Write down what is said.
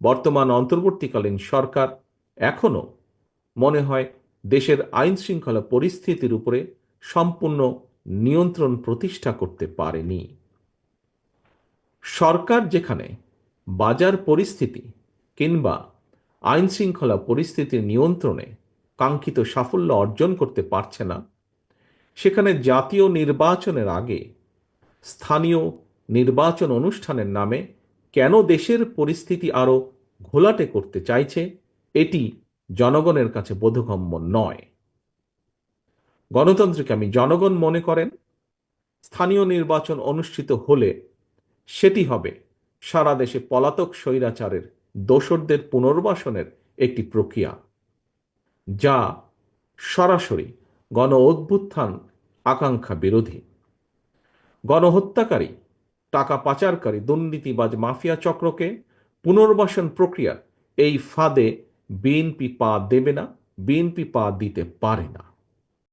বর্তমান অন্তর্বর্তীকালীন সরকার এখনও মনে হয় দেশের আইন শৃঙ্খলা পরিস্থিতির উপরে সম্পূর্ণ নিয়ন্ত্রণ প্রতিষ্ঠা করতে পারেনি। সরকার যেখানে বাজার পরিস্থিতি কিংবা আইন শৃঙ্খলা পরিস্থিতির নিয়ন্ত্রণে কাঙ্ক্ষিত সাফল্য অর্জন করতে পারছে না, সেখানে জাতীয় নির্বাচনের আগে স্থানীয় নির্বাচন অনুষ্ঠানের নামে কেন দেশের পরিস্থিতি আরও ঘোলাটে করতে চাইছে, এটি জনগণের কাছে বোধগম্য নয়। গণতন্ত্রকে আমি জনগণ মনে করেন, স্থানীয় নির্বাচন অনুষ্ঠিত হলে সেটি হবে সারা দেশে পলাতক স্বৈরাচারের দোসরদের পুনর্বাসনের একটি প্রক্রিয়া, যা সরাসরি গণ অভ্যুত্থান আকাঙ্ক্ষা বিরোধী। গণহত্যাকারী টাকা পাচারকারী দুর্নীতিবাজ মাফিয়া চক্রকে পুনর্বাসন প্রক্রিয়া এই ফাঁদে বিএনপি পা দেবে না, বিএনপি পা দিতে পারে না।